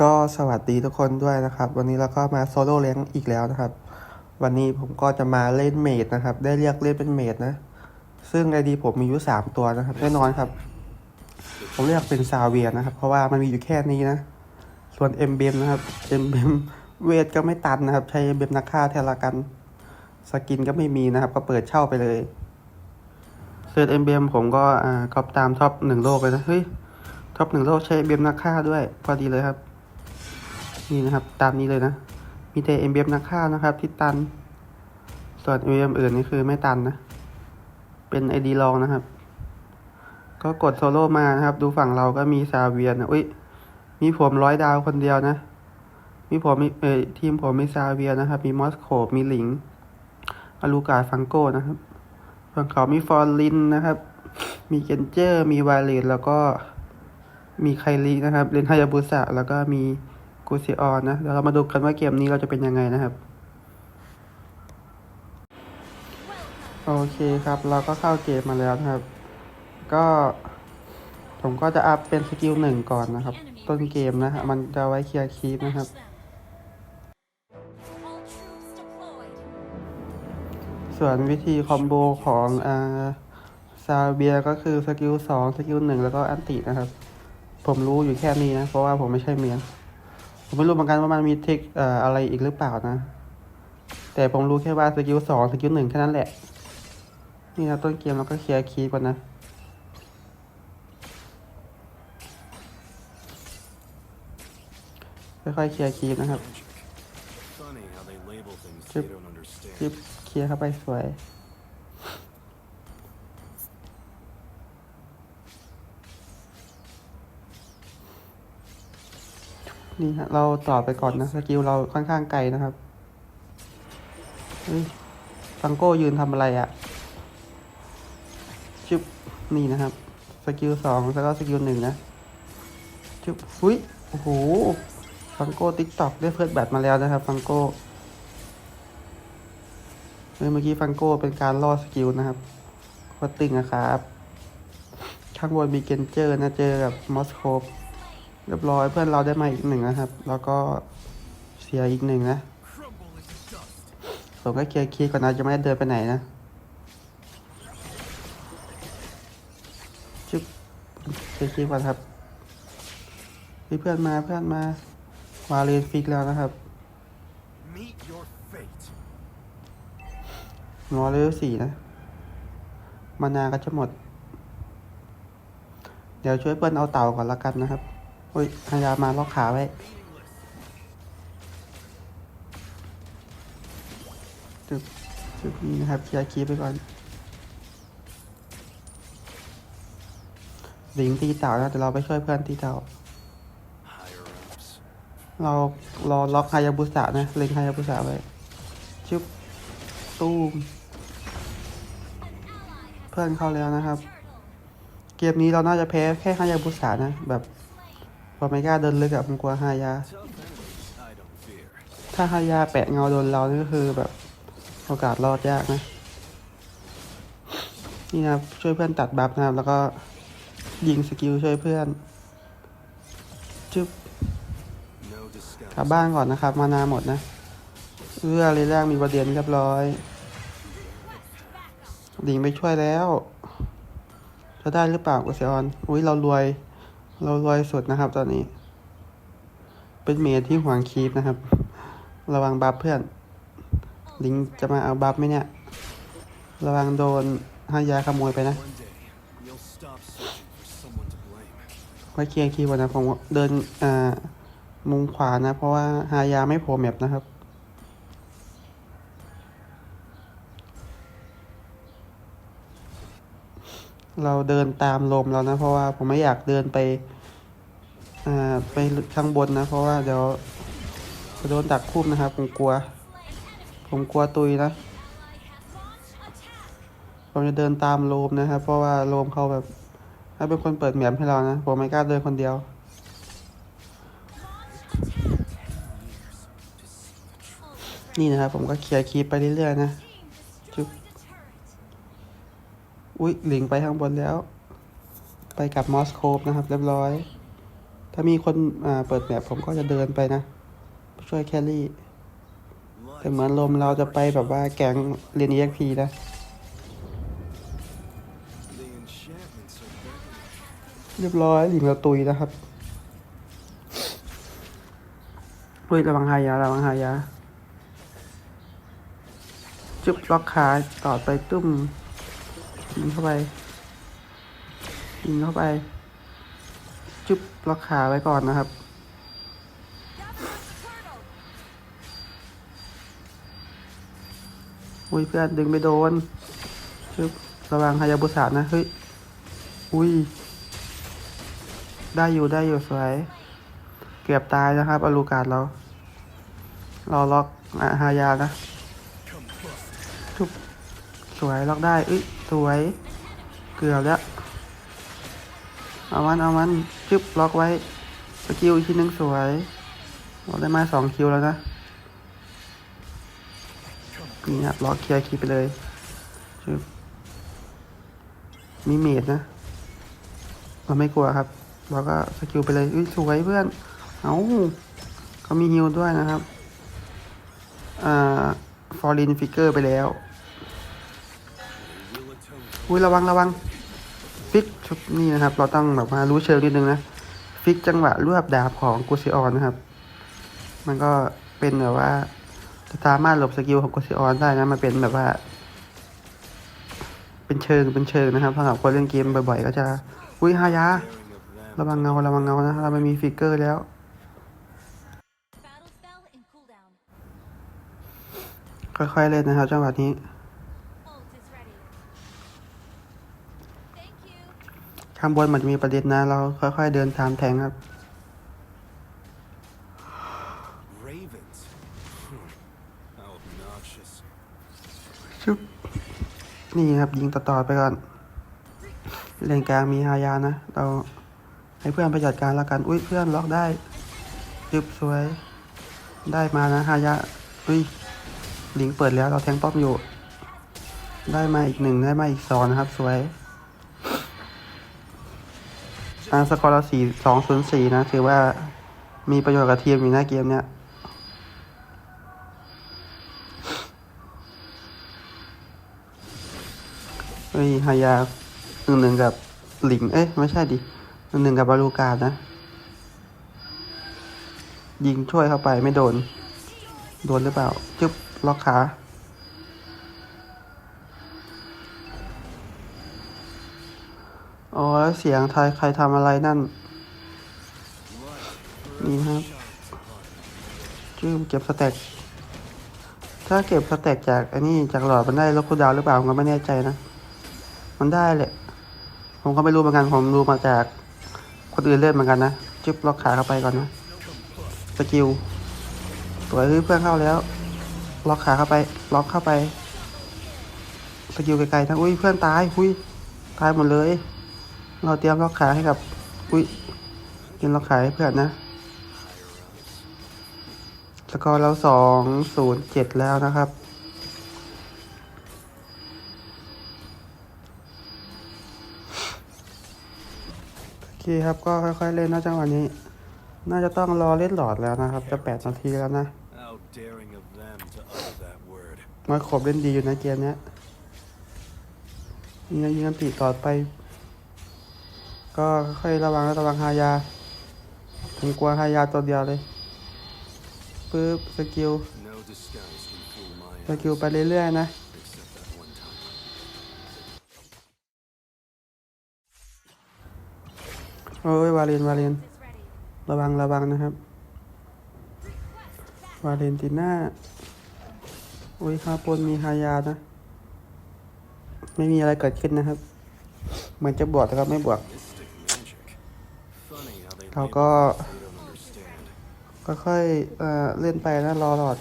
ก็สวัสดีทุกคนด้วยนะครับ วันนี้เราก็มาโซโล่เลี้ยงอีกแล้วนะครับ วันนี้ผมก็จะมาเล่นเมดนะครับ ได้เรียกเล่นเป็นเมดนะ ซึ่งไอดีผมมีอยู่สามตัวนะครับแน่นอนครับ ผมเรียกเป็นซาเวียนะครับ เพราะว่ามันมีอยู่แค่นี้นะ ส่วนเอ็มเบมนะครับเอ็มเบมเวทก็ไม่ตันนะครับ ใช้เอ็มเบมนักฆ่าแทนละกัน สกินก็ไม่มีนะครับ ก็เปิดเช่าไปเลยเซตเอ็มเบมผมก็อ่าก๊อปตามท็อปหนึ่งโลกเลยนะเฮ้ยท็อปหนึ่งโลกใช้เบมนักฆ่าด้วย พอดีเลยครับ นี่นะครับตามนี้เลยนะ มีแต่เอ็มเบมนักฆ่าวนะครับ ที่ตัน ส่วนเอ็มเบมอื่นนี่คือไม่ตันนะ เป็นไอดีลองนะครับ ก็กดโซโล่มานะครับ ดูฝั่งเราก็มีซาเวียนะอุ้ยมีผมร้อยดาวคนเดียวนะ มีผมมีเออทีมผมมีซาเวียนะครับ มีมอสโคมีหลิงอาลูกาฟังโก้นะครับฝั่งเขามีฟอร์ลินนะครับ มีเกนเจอร์ มีวาเลตแล้วก็มีไคลีนะครับ เลนฮายาบุสะแล้วก็มี กูซิออนนะเดี๋ยวเรามาดูกันว่าเกมนี้เราจะเป็นยังไงนะครับ โอเคครับ เราก็เข้าเกมมาแล้วนะครับ ก็ผมก็จะอัพเป็นสกิลหนึ่งก่อนนะครับ ต้นเกมนะฮะมันจะไว้เคลียร์คีปนะครับส่วนวิธีคอมโบของอ่าซาเบียก็คือสกิลสองสกิลหนึ่งแล้วก็อันตินะครับ ผมรู้อยู่แค่นี้นะ เพราะว่าผมไม่ใช่เมียน ผมไม่รู้เหมือนกันว่ามันมีเทคเอ่ออะไรอีกหรือเปล่านะ แต่ผมรู้แค่ว่าสกิลสองสกิลหนึ่งแค่นั้นแหละ นี่นะต้นเกมเราก็เคลียร์คีปก่อนนะค่อยๆเคลียร์คีปนะครับ Funny how they label things Chip. they don't understand. คีปเคลียร์เข้าไปสวย นี่ฮะเราต่อไปก่อนนะสกิลเราค่อนข้างไกลนะครับฟังโก้ยืนทำอะไรอะ่ะชุบนี่นะครับสกิลสองแล้วก็สกิลหนึ่งนะชุบอุ้ยโอ้โหฟังโก้ติ๊กตอกได้เพื่อนแบตมาแล้วนะครับ ฟังโก้เมื่อกี้ฟังโก้เป็นการล่อสกิลนะครับโคตรตึงนะครับ ข้างบนมีเกนเจอร์นะเจอกับมอสโคป เรียบร้อยเพื่อนเราได้มาอีกหนึ่งนะครับ แล้วก็เสียอีกหนึ่งนะผมก็เคลียร์คีก่อนนะจะไม่ได้เดินไปไหนนะจุ๊บเคลียร์คีก่อนครับมีเพื่อนมาเพื่อนมาวาเลนฟิกแล้วนะครับงอเลเวลสี่นะมานาก็จะหมด เดี๋ยวช่วยเพื่อนเอาเต่าก่อนละกันนะครับ อ้ยพยายามมาล็อกขาไว้จุดจุดนี้นะครับเคลียร์คีไปก่อนหลิงตีเต่านะแต่เราไปช่วยเพื่อนตีเต่า เรารอล็อกไฮยาบุสะนะเล็งไฮยาบุสะไว้ ชึบตู้มเพื่อนเข้าแล้วนะครับ เกมนี้เราน่าจะแพ้แค่ไฮยาบุสะนะ แบบ พอไม่กล้าเดินลึกอะผมกลัวฮายา ถ้าฮายาแปะเงาโดนเรานี่ก็คือแบบโอกาสรอดยากนะ นี่นะช่วยเพื่อนตัดบัฟนะครับ แล้วก็ยิงสกิลช่วยเพื่อน จึ๊บ No disguise. กลับบ้านก่อนนะครับ มานาหมดนะเรือเลยแรกมีประเด็นเรียบร้อยหลิงไปช่วยแล้ว จะได้หรือเปล่ากุเซออน อุ้ยเรารวย เรารวยสุดนะครับ ตอนนี้ เป็นเมทที่หวงคีปนะครับ ระวังบัฟเพื่อน ลิงจะมาเอาบัฟไหมเนี่ย ระวังโดนฮายาขโมยไปนะไว้เคลียร์คีย์ก่อนนะผมเดินอ่ามุมขวานะ เพราะว่าฮายาไม่โผล่แมปนะครับ เราเดินตามลมแล้วนะ เพราะว่าผมไม่อยากเดินไปอ่าไปข้างบนนะ เพราะว่าเดี๋ยวจะโดนดักคุ่มนะครับ ผมกลัว ผมกลัวตุยนะผมจะเดินตามโลมนะครับ เพราะว่าโลมเขาแบบถ้าเป็นคนเปิดแหมมให้เรานะผมไม่กล้าเดินคนเดียวนี่นะครับผมก็เคลียร์คีปไปเรื่อยๆนะจุ๊บ อุ๊ยหลิงไปข้างบนแล้ว ไปกับมอสโคปนะครับ เรียบร้อย ถ้ามีคนอ่าเปิดแบบผมก็จะเดินไปนะ ช่วยแครี่ แต่เหมือนลมเราจะไปแบบว่าแกงเรียน EXP นะ The enchantments are beckoning. เรียบร้อยหลิงเราตุยนะครับเฮ้ยระวังหายาระวังหายาจุบล็อกขาต่อไปตุ้ม ยิงเข้าไป ยิงเข้าไป จุบล็อกขาไว้ก่อนนะครับ อุ้ยเพื่อนดึงไปโดนจุบระวังฮายาบุสะนะ เฮ้ย อุ้ย ได้อยู่ได้อยู่สวย เกือบตายนะครับอลูการดเรา เราล็อกอะฮายานะทุบสวยล็อกได้เอ้ย สวย เกือบแล้ว เอามันเอามันจึบล็อกไว้สกิลอีกทีนึงสวยเราได้มาสองคิวแล้วนะนี่ครับล็อกเคลียร์คีไปเลยจึบมีเมดนะเราไม่กลัวครับ เราก็สกิลไปเลยอุ้ยสวยเพื่อน เอาเขามีฮิลด้วยนะครับ อ่า ฟอร์ลินฟิกเกอร์ไปแล้ว อุ้ยระวังระวังฟิกชุดนี่นะครับ เราต้องแบบว่ารู้เชิงนิดนึงนะฟิกจังหวะรวบดาบของกูซิออนนะครับ มันก็เป็นแบบว่าจะสามารถหลบสกิลของกูซิออนได้นะมันเป็นแบบว่า เป็นเชิงเป็นเชิงนะครับสำหรับคนเล่นเกมบ่อยๆ ก็จะอุ้ยฮายาระวังเงาระวังเงานะเราไม่มีฟิกเกอร์แล้วค่อยๆเล่นนะครับจังหวะนี้ ข้างบนมันจะมีประเด็นนะ เราค่อยๆเดินตามแทงครับ Ravens. Hmm. How obnoxious. ชุบ นี่ครับยิงต่อๆไปก่อน เลนกลางมีฮายานะ เราให้เพื่อนไปจัดการแล้วกัน อุ้ยเพื่อนล็อกได้จึบสวย ได้มานะฮายา อุ้ยลิงเปิดแล้วเราแทงป้อมอยู่ ได้มาอีกหนึ่งได้มาอีกสองนะครับ สวย อ่าสกอร์เราสี่สองศูนย์สี่นะ ถือว่ามีประโยชน์กับทีมอยู่นะเกมเนี้ยเฮ้ยฮายาหนึ่งหนึ่งกับหลิง เอ๊ะ ไม่ใช่ดิหนึ่งหนึ่งกับบาลูกานะ ยิงช่วยเข้าไปไม่โดน โดนหรือเปล่า จึ๊บล็อกขา อ๋อแล้วเสียงไทยใครทำอะไรนั่น นี่นะครับชื่อเก็บสแต็ก ถ้าเก็บสแต็กจากอันนี้จากหลอดมันได้ลดคูดาวหรือเปล่าผมก็ไม่แน่ใจนะ มันได้แหละ ผมก็ไม่รู้เหมือนกัน ผมรู้มาจากคนอื่นเล่นเหมือนกันนะ จึ๊บล็อกขาเข้าไปก่อนนะ สกิลสวเฮ้ยเพื่อนเข้าแล้ว ล็อกขาเข้าไป ล็อกเข้าไป สกิลไกลๆทั้งอุ้ยเพื่อนตาย อุ้ยตายหมดเลย เราเตรียมล็อกขาให้กับอุ้ยเตรียมล็อกขาให้เพื่อนนะสกอร์เราสองศูนย์เจ็ดแล้วนะครับโอเคครับก็ค่อยๆเล่นนะจังหวะนี้ น่าจะต้องรอเล่นหลอดแล้วนะครับ จะแปดนาทีแล้วนะ How daring of them to utter that word. มาขบเล่นดีอยู่นะเกมเนี้ยยิงยิงกันติต่อไป ก็ค่อยระวังระวังฮายา ผมกลัวฮายาตัวเดียวเลยปึ๊บสกิลสกิลไปเรื่อยๆนะโอ้ยวาเลนวาเลนระวังระวังนะครับ วาเลนติน่าอุ้ยข้างบนมีฮายานะ ไม่มีอะไรเกิดขึ้นนะครับ เหมือนจะบวกแต่ก็ไม่บวก เขาก็ค่อยๆเอ่อเล่นไปนะรอหลอด I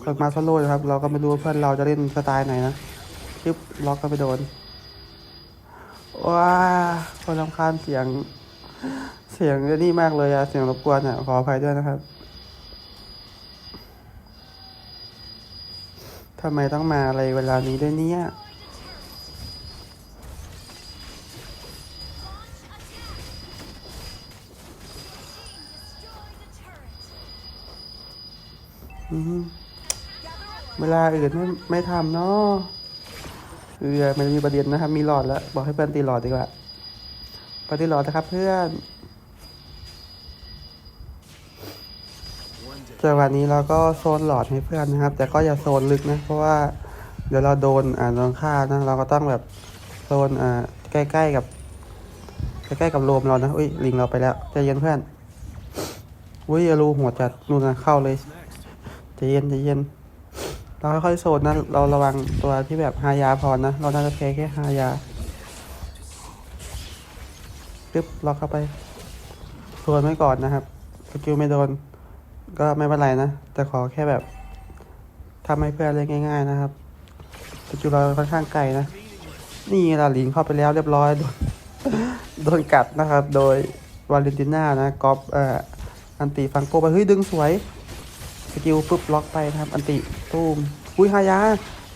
เปิดมาสโลว์นะครับ เราก็ไม่รู้ว่าเพื่อนเราจะเล่นสไตล์ไหนนะจึ๊บล็อกก็ไปโดน ว้าคนรำคาญเสียง เสียงไอ้นี่มากเลยอะเสียงรบกวนอะขออภัยด้วยนะครับทำไมต้องมาอะไรเวลานี้ด้วยเนี่ย เวลาอื่นไม่ไม่ทำเนาะเออมันมีประเด็นนะครับ มีหลอดแล้ว บอกให้เพื่อนตีหลอดดีกว่าไปตีหลอดนะครับ เพื่อนจังหวะนี้เราก็โซนหลอดให้เพื่อนนะครับ แต่ก็อย่าโซนลึกนะเพราะว่าเดี๋ยวเราโดนอ่าโดนฆ่านะ เราก็ต้องแบบโซนอ่าใกล้ๆกับใกล้ๆกับโรมเรานะอุ้ยลิงเราไปแล้วใจเย็นเพื่อนอุ้ยอย่ารูหัวจัดนู่นนะเข้าเลยใจเย็นใจเย็น เราค่อยๆโซนนะเราระวังตัวที่แบบหายาพอนะ เราน่าจะแพ้แค่หายาปึ๊บล็อกเข้าไปโซนไว้ก่อนนะครับสกิลไม่โดน ก็ไม่เป็นไรนะ แต่ขอแค่แบบทำให้เพื่อนเล่นง่าย ๆ นะครับสกิลเราค่อนข้างไกลนะ นี่ล่ะลิงเข้าไปแล้วเรียบร้อย โดนโดนกัดนะครับ โดยวาเลนติน่านะกอฟเอ่ออันติฟังโกไปเฮ้ยดึงสวย สกิลปุ๊บล็อกไปนะครับ อันติตูมอุ้ยฮายา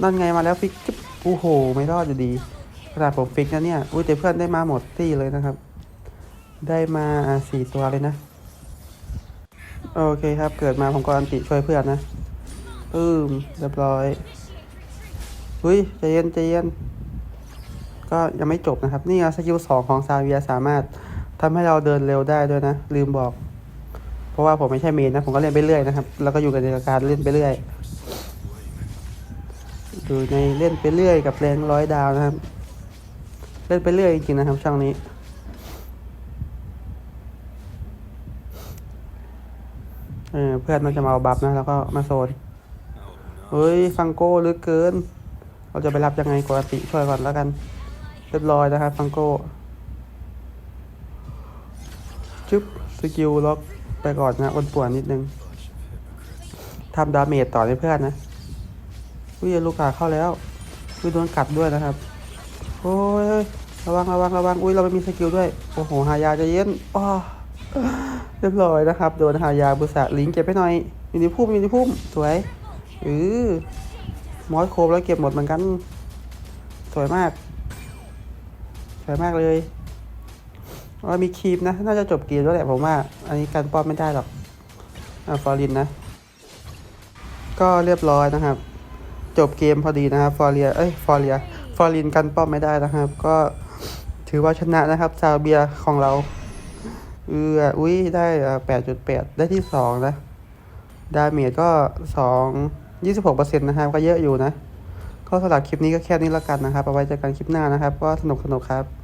นั่นไงมาแล้วฟิกจิ๊บโอ้โห ไม่รอดอยู่ดีขนาดผมฟิกนะเนี่ยอุ้ยแต่เพื่อนได้มาหมดที่เลยนะครับ ได้มาสี่ตัวเลยนะ โอเคครับ เกิดมาผมก็อันติช่วยเพื่อนนะปื้มเรียบร้อยอุ้ยใจเย็นใจเย็นก็ยังไม่จบนะครับ นี่สกิลสองของซาเวียสามารถทำให้เราเดินเร็วได้ด้วยนะ ลืมบอก ราะว่าผมไม่ใช่เมนนะ ผมก็เล่นไปเรื่อยนะครับ แล้วก็อยู่กับในการเล่นไปเรื่อยอยู่ในเล่นไปเรื่อยกับแรงร้อยดาวนะครับ เล่นไปเรื่อยจริงๆนะครับ ช่องนี้ เออเพื่อนมันจะมาเอาบัฟนะ แล้วก็มาโซนเฮ้ยฟังโก้ลึกเกิน เราจะไปรับยังไงกดติช่วยก่อนแล้วกัน เรียบร้อยนะครับ ฟังโก้จุ๊บสกิลล็อก ไปก่อนนะอ้นป่วนนิดนึงทำดาเมจต่อให้เพื่อนนะอุ้ยลูกกาเข้าแล้วอุ้ยโดนกัดด้วยนะครับ โอ้ยระวังระวังระวังอุ้ยเราไม่มีสกิลด้วย โอ้โหหายาจะเย็นอ้อเรียบร้อยนะครับ โดนหายาบุษะลิงเก็บไปหน่อยอยู่ในพุ่มอยู่ในพุ่มสวยเออมอสโคบแล้วเก็บหมดเหมือนกัน สวยมาก สวยมากเลย ว่ามีคีปนะ น่าจะจบเกมแล้วแหละผมว่า อันนี้การป้อมไม่ได้หรอกอ่าฟอรินนะ ก็เรียบร้อยนะครับ จบเกมพอดีนะครับฟอเรีย เอ้ย ฟอเรีย ฟอรินกันป้อมไม่ได้นะครับ ก็ถือว่าชนะนะครับ ซาเบียของเรา เอออุ้ยได้แปดจุดแปดได้ที่สองนะ ดาเมจก็สองยี่สิบหกเปอร์เซ็นต์นะครับ ก็เยอะอยู่นะ ก็สำหรับคลิปนี้ก็แค่นี้แล้วกันนะครับเอาไว้เจอกันคลิปหน้านะครับ ก็สนุกสนุกครับ